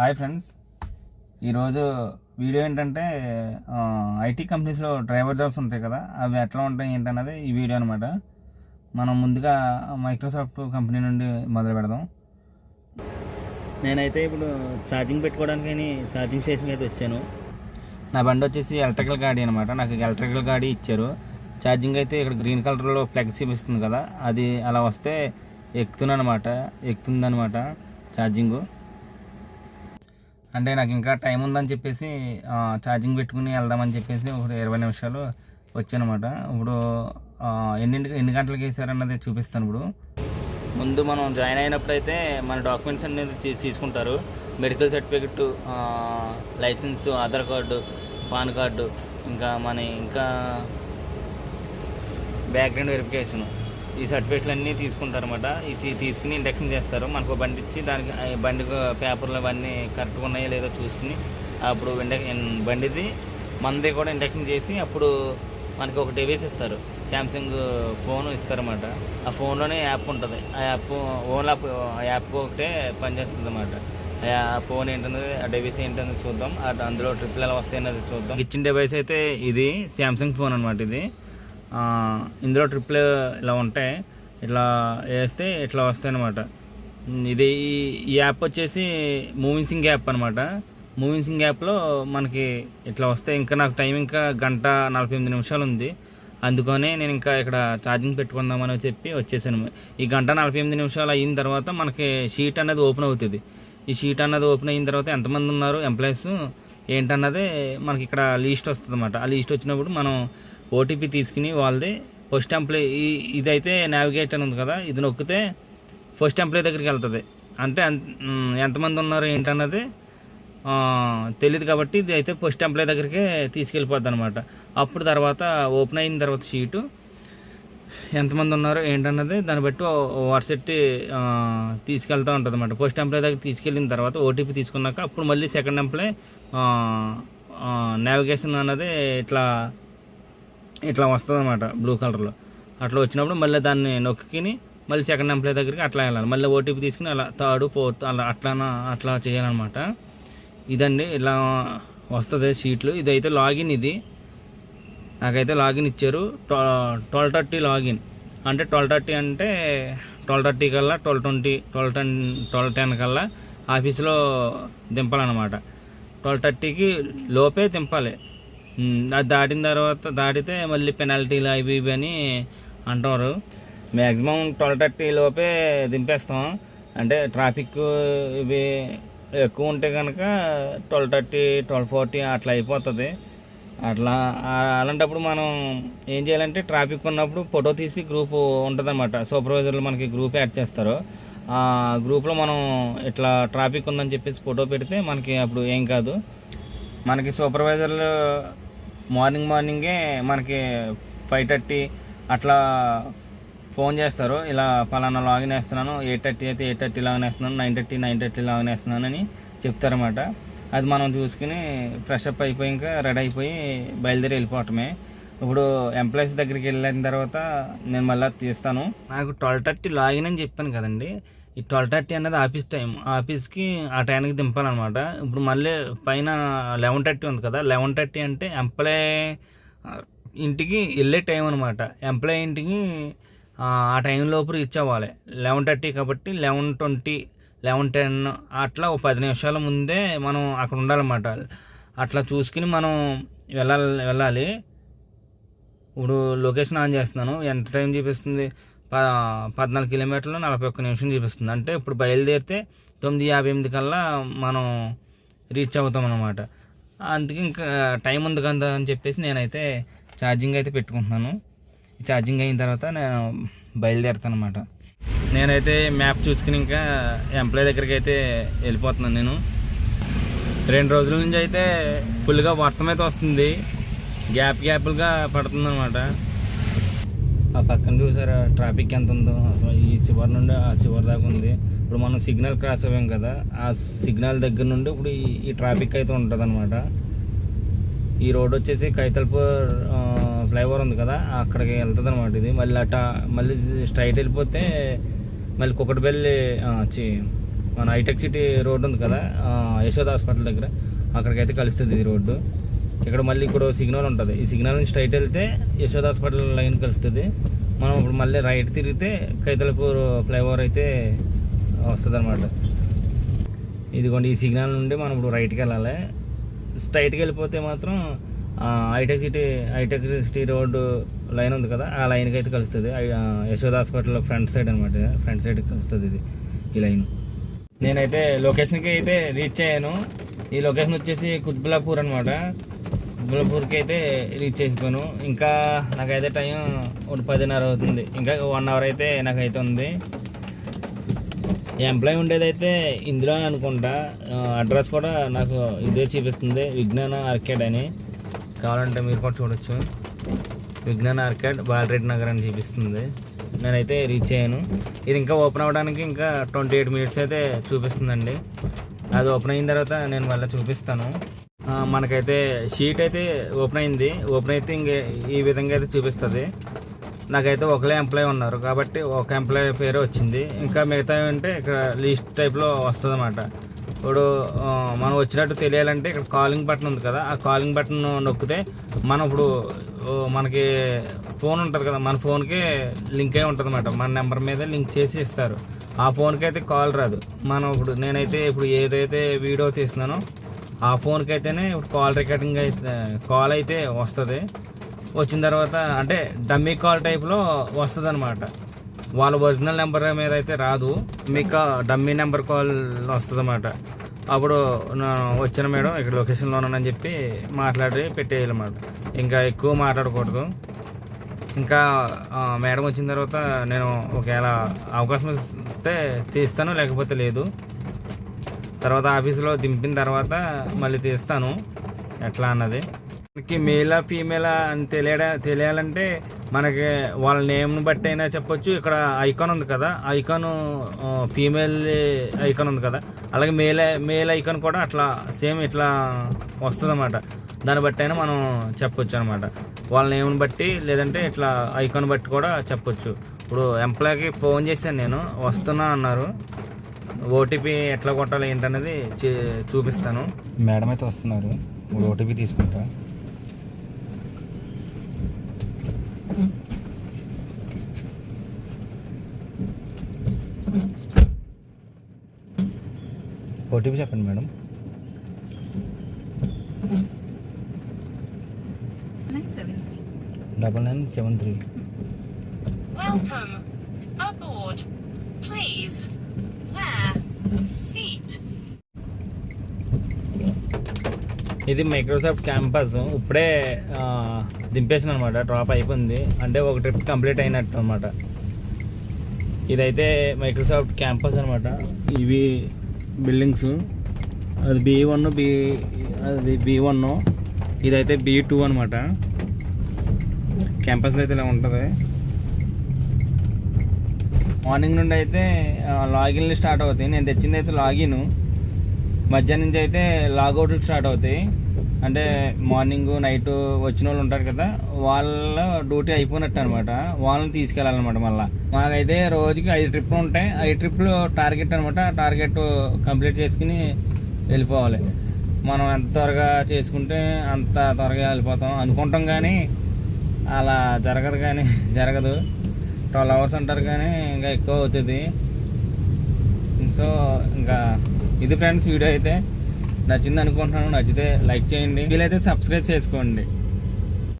Hi friends ఈరోజు video ఏంటంటే IT కంపెనీస్లో డ్రైవర్ జాబ్స్ ఉంటాయి కదా అవి ఎట్లా ఉంటాయి ఏంటన్నది ఈ వీడియో అనమాట మనం ముందుగా మైక్రోసాఫ్ట్ కంపెనీ నుండి మొదలు పెడదాం. నేనైతే ఇప్పుడు ఛార్జింగ్ పెట్టుకోవడానికి ఛార్జింగ్ స్టేషన్కి అయితే వచ్చాను. నా బండి వచ్చేసి ఎలక్ట్రికల్ గాడి అనమాట నాకు ఎలక్ట్రికల్ గాడి ఇచ్చారు. ఛార్జింగ్ అయితే ఇక్కడ గ్రీన్ కలర్లో ఫ్లెక్స్ చూపిస్తుంది కదా అది అలా వస్తే ఎక్కుతున్నాను అనమాట ఎక్కుతుందనమాట ఛార్జింగు. అంటే నాకు ఇంకా టైం ఉందని చెప్పేసి ఛార్జింగ్ పెట్టుకుని వెళ్దామని చెప్పేసి ఒక ఇరవై నిమిషాలు వచ్చానమాట. ఇప్పుడు ఎన్నింటి ఎన్ని గంటలకు వేసారన్నది చూపిస్తాను ఇప్పుడు. ముందు మనం జాయిన్ అయినప్పుడు అయితే మన డాక్యుమెంట్స్ అనేది తీసుకుంటారు. Medical certificate licence Aadhaar card PAN card ఇంకా మన ఇంకా బ్యాక్గ్రౌండ్ వెరిఫికేషన్. ఈ సర్టిఫికేట్లు అన్నీ తీసుకుంటారన్నమాట. ఈ తీసుకుని ఇండక్షన్ చేస్తారు. మనకు బండి ఇచ్చి దానికి బండి పేపర్లు అవన్నీ కరెక్ట్గా ఉన్నాయో లేదో చూసుకుని అప్పుడు బండిది మనది కూడా ఇండక్షన్ చేసి అప్పుడు మనకి ఒక డివైస్ ఇస్తారు. శాంసంగ్ ఫోన్ ఇస్తారన్నమాట. ఆ ఫోన్లోనే యాప్ ఉంటుంది. ఆ యాప్ ఓన్ యాప్ ఆ యాప్ ఒకటే పనిచేస్తుంది అన్నమాట ఆ ఫోన్ ఏంటన్నది ఆ డివైస్ ఏంటన్నది చూద్దాం. అందులో ట్రిప్లు ఎలా వస్తాయి అన్నది చూద్దాం. ఇచ్చిన డివైస్ అయితే ఇది శాంసంగ్ ఫోన్ అనమాట ఇది. ఇందులో ట్రిప్లు ఇలా ఉంటాయి. ఇట్లా వేస్తే ఇట్లా వస్తాయి అనమాట ఇది ఈ- యాప్ వచ్చేసి మూవింగ్ సింగ్ యాప్ అనమాట మూవింగ్ సింగ్ యాప్లో మనకి ఇట్లా వస్తే ఇంకా నాకు టైం ఇంకా గంట నలభై ఎనిమిది నిమిషాలు ఉంది. అందుకనే నేను ఇంకా ఇక్కడ ఛార్జింగ్ పెట్టుకుందామని చెప్పి వచ్చేసాను. ఈ గంట నలభై ఎనిమిది నిమిషాలు అయిన తర్వాత మనకి షీట్ అనేది ఓపెన్ అవుతుంది. ఈ షీట్ అన్నది ఓపెన్ అయిన తర్వాత ఎంతమంది ఉన్నారు ఎంప్లాయీస్ ఏంటన్నది మనకి ఇక్కడ లీస్ట్ వస్తుంది అనమాట ఆ లీస్ట్ వచ్చినప్పుడు మనం ఓటీపీ తీసుకుని వాళ్ళది. ఫస్ట్ ఎంప్లాయ్ ఇదైతే నావిగేట్ అని ఉంది కదా ఇది నొక్కితే ఫస్ట్ ఎంప్లాయ్ దగ్గరికి వెళ్తుంది. అంటే ఎంతమంది ఉన్నారు ఏంటన్నది తెలియదు కాబట్టి ఇది అయితే ఫస్ట్ ఎంప్లాయ్ దగ్గరికి తీసుకెళ్ళిపోద్ది అనమాట అప్పుడు తర్వాత ఓపెన్ అయిన తర్వాత షీటు ఎంతమంది ఉన్నారో ఏంటన్నది దాన్ని బట్టి వాట్సెట్ తీసుకెళ్తూ ఉంటుంది అనమాట ఫస్ట్ ఎంప్లాయ్ దగ్గర తీసుకెళ్ళిన తర్వాత ఓటీపీ తీసుకున్నాక అప్పుడు మళ్ళీ సెకండ్ ఎంప్లాయ్ నావిగేషన్ అన్నది ఇట్లా ఇట్లా వస్తుంది అనమాట బ్లూ కలర్లో అట్లా వచ్చినప్పుడు మళ్ళీ దాన్ని నొక్కిని మళ్ళీ సెకండ్ ఎంప్లాయ్ దగ్గరికి అట్లా వెళ్ళాలి. మళ్ళీ ఓటీపీ తీసుకుని అలా థర్డ్ ఫోర్త్ అలా అట్లా అట్లా చేయాలన్నమాట. ఇదండి ఇలా వస్తుంది షీట్లు ఇదైతే లాగిన్ ఇది. నాకైతే లాగిన్ ఇచ్చారు. ట్వెల్వ్ థర్టీ లాగిన్ అంటే ట్వెల్వ్ థర్టీ అంటే ట్వెల్వ్ థర్టీ కల్లా twelve twenty twelve ten twelve ten కల్లా ఆఫీస్లో దింపాలన్నమాట. ట్వెల్వ్ థర్టీకి లోపే దింపాలి. అది దాటిన తర్వాత దాటితే మళ్ళీ పెనాల్టీలు అవి ఇవి అని అంటారు. మ్యాక్సిమం ట్వెల్వ్ థర్టీ లోపే దింపేస్తాం. అంటే ట్రాఫిక్ ఇవి ఎక్కువ ఉంటే కనుక ట్వెల్వ్ థర్టీ ట్వెల్వ్ ఫార్టీ అట్లా అయిపోతుంది. అట్లా అలాంటప్పుడు మనం ఏం చేయాలంటే ట్రాఫిక్ ఉన్నప్పుడు ఫోటో తీసి గ్రూప్ ఉంటుందన్నమాట. సూపర్వైజర్లు మనకి గ్రూప్ యాడ్ చేస్తారు. ఆ గ్రూప్లో మనం ఇట్లా ట్రాఫిక్ ఉందని చెప్పేసి ఫోటో పెడితే మనకి అప్పుడు ఏం కాదు. మనకి సూపర్వైజర్లు మార్నింగ్ మార్నింగే మనకి ఫైవ్ థర్టీ అట్లా ఫోన్ చేస్తారు. ఇలా ఫలానా లాగిన్ వేస్తున్నాను ఎయిట్ థర్టీ అయితే ఎయిట్ థర్టీ లాగిన్ వేస్తున్నాను nine thirty nine thirty login వేస్తున్నాను అని చెప్తారన్నమాట. అది మనం చూసుకుని ఫ్రెష్ అప్ అయిపోయి ఇంకా రెడీ అయిపోయి బయలుదేరి వెళ్ళిపోవటమే. ఇప్పుడు ఎంప్లాయీస్ దగ్గరికి వెళ్ళిన తర్వాత నేను మళ్ళీ తీస్తాను. నాకు ట్వెల్వ్ థర్టీ లాగిన్ అని చెప్పాను కదండి. ఈ ట్వెల్వ్ థర్టీ అనేది ఆఫీస్ టైం ఆఫీస్కి ఆ టైంకి దింపాలన్నమాట. ఇప్పుడు మళ్ళీ పైన లెవెన్ థర్టీ ఉంది కదా. లెవెన్ థర్టీ అంటే ఎంప్లాయ్ ఇంటికి వెళ్ళే టైం అనమాట ఎంప్లాయ్ ఇంటికి ఆ టైం లోపు రీచ్ అవ్వాలి. లెవెన్ థర్టీ కాబట్టి లెవెన్ ట్వంటీ లెవెన్ టెన్ అట్లా ఒక పది నిమిషాల ముందే మనం అక్కడ ఉండాలన్నమాట. అట్లా చూసుకుని మనం వెళ్ళాలి వెళ్ళాలి. ఇప్పుడు లొకేషన్ ఆన్ చేస్తున్నాను. ఎంత టైం చూపిస్తుంది? ప పద్నాలుగు కిలోమీటర్లు నలభై ఒక్క నిమిషం చూపిస్తుంది. అంటే ఇప్పుడు బయలుదేరితే తొమ్మిది యాభై ఎనిమిది కల్లా మనం రీచ్ అవుతాం అనమాట అందుకే ఇంకా టైం ఉంది కదా అని చెప్పేసి నేనైతే ఛార్జింగ్ అయితే పెట్టుకుంటున్నాను. ఛార్జింగ్ అయిన తర్వాత నేను బయలుదేరుతాను అనమాట నేనైతే మ్యాప్ చూసుకుని ఇంకా ఎంప్లాయ్ దగ్గరికి అయితే వెళ్ళిపోతున్నాను నేను. రెండు రోజుల నుంచి అయితే ఫుల్గా వర్షం అయితే వస్తుంది. గ్యాప్ గ్యాప్లుగా పడుతుంది అనమాట ఆ పక్కన చూసారా ట్రాఫిక్ ఎంత ఉందో అసలు ఈ శివర్ నుండి ఆ శివర్ దాకా ఉంది. ఇప్పుడు మనం సిగ్నల్ క్రాస్ అవ్వాం కదా ఆ సిగ్నల్ దగ్గర నుండి ఇప్పుడు ఈ ట్రాఫిక్ అయితే ఉంటుంది అనమాట ఈ రోడ్ వచ్చేసి కైతల్పూర్ ఫ్లైఓవర్ ఉంది కదా అక్కడికి వెళ్తుంది అనమాట ఇది. మళ్ళీ అట మళ్ళీ స్ట్రైట్ వెళ్ళిపోతే మళ్ళీ కుక్కటిపల్లి వచ్చి మన హైటెక్ సిటీ రోడ్ ఉంది కదా యశోద హాస్పిటల్ దగ్గర అక్కడికైతే కలుస్తుంది ఈ రోడ్డు. ఇక్కడ మళ్ళీ ఇక్కడ సిగ్నల్ ఉంటుంది. ఈ సిగ్నల్ నుంచి స్ట్రైట్ వెళ్తే యశోద్ హాస్పిటల్ లైన్ కలుస్తుంది. మనం ఇప్పుడు మళ్ళీ రైట్ తిరిగితే కైతలపూర్ ఫ్లైఓవర్ అయితే వస్తుంది అనమాట ఇదిగోండి ఈ సిగ్నల్ నుండి మనం ఇప్పుడు రైట్కి వెళ్ళాలి. స్ట్రైట్కి వెళ్ళిపోతే మాత్రం hitec city hitec city road line ఉంది కదా ఆ లైన్కి అయితే కలుస్తుంది. యశోద్ హాస్పిటల్ ఫ్రంట్ సైడ్ అనమాట ఫ్రంట్ సైడ్ కలుస్తుంది ఇది ఈ లైన్ నేనైతే లొకేషన్కి అయితే రీచ్ అయ్యాను. ఈ లొకేషన్ వచ్చేసి కుత్బులాపూర్ అనమాట కుత్బులాపూర్కి అయితే రీచ్ చేసుకోను ఇంకా నాకైతే టైం ఒక పదిన్నర అవుతుంది. ఇంకా వన్ అవర్ అయితే నాకైతే ఉంది. ఎంప్లాయ్ ఉండేదైతే ఇందులో అనుకుంటా. అడ్రస్ కూడా నాకు ఇదే చూపిస్తుంది. విజ్ఞాన ఆర్కేడ్ అని. కావాలంటే మీరు కూడా చూడొచ్చు. విజ్ఞాన ఆర్కేడ్ బాలరెడ్డి నగర్ అని చూపిస్తుంది. నేనైతే రీచ్ అయ్యాను. ఇది ఇంకా ఓపెన్ అవ్వడానికి ఇంకా ట్వంటీ ఎయిట్ మినిట్స్ అయితే చూపిస్తుందండి. అది ఓపెన్ అయిన తర్వాత నేను మళ్ళీ చూపిస్తాను. మనకైతే షీట్ అయితే ఓపెన్ అయింది. ఓపెన్ అయితే ఇంక ఈ విధంగా అయితే చూపిస్తుంది. నాకైతే ఒకలే ఎంప్లాయీ ఉన్నారు కాబట్టి ఒక ఎంప్లాయీ పేరే వచ్చింది. ఇంకా మిగతా అంటే ఇక్కడ లిస్ట్ టైప్లో వస్తుంది అనమాట ఇప్పుడు మనం వచ్చినట్టు తెలియాలంటే ఇక్కడ కాలింగ్ బటన్ ఉంది కదా ఆ కాలింగ్ బటన్ నొక్కితే మనం ఇప్పుడు మనకి ఫోన్ ఉంటుంది కదా మన ఫోన్కి లింక్ అయి ఉంటుంది అనమాట మన నెంబర్ మీద లింక్ చేసి ఇస్తారు. ఆ ఫోన్కి అయితే కాల్ రాదు. మనం ఇప్పుడు నేనైతే ఇప్పుడు ఏదైతే వీడియో తీస్తున్నానో ఆ ఫోన్కి అయితేనే ఇప్పుడు కాల్ రికార్డింగ్ అయితే కాల్ అయితే వస్తుంది. వచ్చిన తర్వాత అంటే డమ్మీ కాల్ టైప్లో వస్తుంది అనమాట వాళ్ళ ఒరిజినల్ నెంబర్ మీద అయితే రాదు. మీకు డమ్మీ నెంబర్ కాల్ వస్తుంది అనమాట అప్పుడు నా వచ్చిన మేడం ఇక్కడ లొకేషన్లో ఉన్నానని చెప్పి మాట్లాడి పెట్టేయాలన్నమాట. ఇంకా ఎక్కువ మాట్లాడకూడదు. ఇంకా మేడం వచ్చిన తర్వాత నేను ఒకవేళ అవకాశం ఇస్తే తీస్తాను లేకపోతే లేదు. తర్వాత ఆఫీసులో దింపిన తర్వాత మళ్ళీ తీస్తాను. ఎట్లా అన్నది? మనకి మేలా ఫీమేలా అని తెలియడా తెలియాలంటే మనకి వాళ్ళ నేమ్ని బట్టి అయినా చెప్పొచ్చు. ఇక్కడ ఐకాన్ ఉంది కదా ఐకాన్ ఫీమేల్ ఐకాన్ ఉంది కదా. అలాగే మేల్ మేల్ ఐకాన్ కూడా అట్లా సేమ్ ఇట్లా వస్తుంది అన్నమాట దాన్ని బట్టి అయినా మనం చెప్పొచ్చు అనమాట వాళ్ళ నేమ్ని బట్టి లేదంటే ఇట్లా ఐకాన్ బట్టి కూడా చెప్పొచ్చు. ఇప్పుడు ఎంప్లాయ్కి ఫోన్ చేశాను నేను వస్తున్నా అన్నారు. ఓటీపీ ఎట్లా కొట్టాలి ఏంటనేది చే- చూపిస్తాను. మేడం అయితే వస్తున్నారు ఓటీపీ తీసుకుంటా. ఓటీపీ చెప్పండి madam. Double nine seven three. Welcome ఇది మైక్రోసాఫ్ట్ క్యాంపస్ ఇప్పుడే దింపేసిన అనమాట డ్రాప్ అయిపోయింది. అంటే ఒక ట్రిప్ కంప్లీట్ అయినట్టు అనమాట ఇదైతే మైక్రోసాఫ్ట్ క్యాంపస్ అనమాట. ఇవి బిల్డింగ్స్ అది బి వన్ బి అది బి వన్ ఇదైతే బి టూ అనమాట. క్యాంపస్లో అయితే ఇలా ఉంటుంది. మార్నింగ్ నుండి అయితే లాగిన్లు స్టార్ట్ అవుతాయి. నేను తెచ్చింది అయితే లాగిన్ మధ్యాహ్నం నుంచి అయితే లాగౌట్లు స్టార్ట్ అవుతాయి. అంటే మార్నింగ్ నైట్ వచ్చిన వాళ్ళు ఉంటారు కదా వాళ్ళ డ్యూటీ అయిపోయినట్టు అనమాట వాళ్ళని తీసుకెళ్ళాలన్నమాట మళ్ళీ. మాకైతే రోజుకి ఐదు ట్రిప్లు ఉంటాయి. ఐదు ట్రిప్లు టార్గెట్ అనమాట. టార్గెట్ కంప్లీట్ చేసుకుని వెళ్ళిపోవాలి. మనం ఎంత త్వరగా చేసుకుంటే అంత త్వరగా వెళ్ళిపోతాం. అనుకుంటాం కానీ అలా జరగదు కానీ జరగదు. ట్వెల్వ్ అవర్స్ అంటారు కానీ ఇంకా ఎక్కువ అవుతుంది. సో ఇంకా ఇది ఫ్రెండ్స్ వీడియో అయితే నచ్చింది అనుకుంటున్నాను. నచ్చితే లైక్ చేయండి. వీలైతే సబ్స్క్రైబ్ చేసుకోండి.